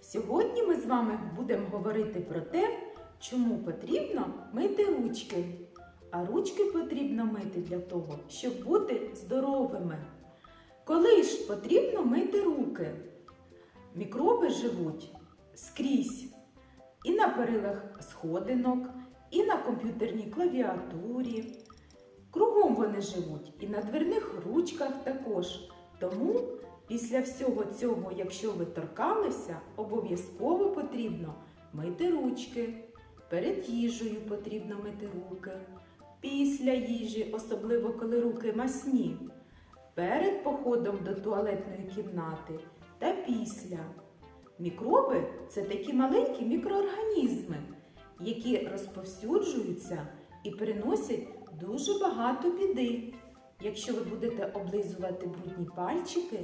Сьогодні ми з вами будемо говорити про те, чому потрібно мити ручки. А ручки потрібно мити для того, щоб бути здоровими. Коли ж потрібно мити руки? Мікроби живуть скрізь і на перилах сходинок, і на комп'ютерній клавіатурі. Кругом вони живуть і на дверних ручках також. Тому після всього цього, якщо ви торкалися, обов'язково потрібно мити ручки. Перед їжею потрібно мити руки. Після їжі, особливо коли руки масні. Перед походом до туалетної кімнати та після. Мікроби це такі маленькі мікроорганізми, які розповсюджуються і приносять дуже багато біди. Якщо ви будете облизувати брудні пальчики,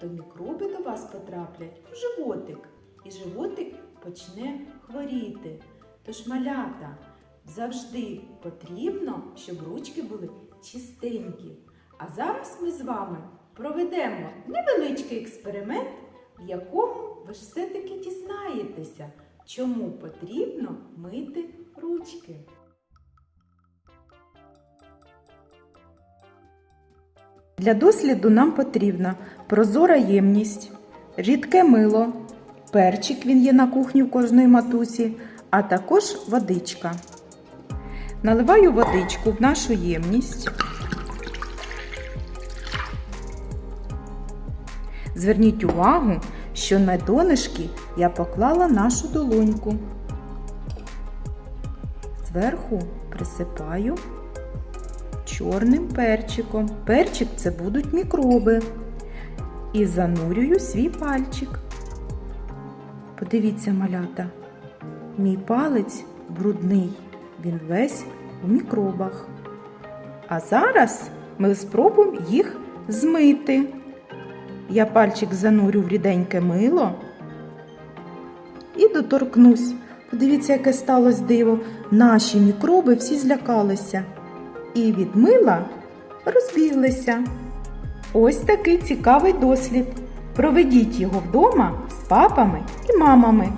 то мікроби до вас потраплять в животик, і животик почне хворіти. Тож малята завжди потрібно, щоб ручки були чистенькі. А зараз ми з вами проведемо невеличкий експеримент, в якому ви ж все-таки дізнаєтеся, чому потрібно мити ручки. Для досліду нам потрібна прозора ємність, рідке мило, перчик він є на кухні в кожної матусі, а також водичка. Наливаю водичку в нашу ємність. Зверніть увагу, що на донышки я поклала нашу долоньку. Зверху присипаю чорним перчиком. Перчик це будуть мікроби. І занурюю свій пальчик. Подивіться, малята, мій палець брудний, він весь у мікробах. А зараз ми спробуємо їх змити. Я пальчик занурю в ріденьке мило і доторкнусь. Подивіться, яке сталося диво. Наші мікроби всі злякалися і від мила розбіглися. Ось такий цікавий дослід. Проведіть його вдома з папами і мамами.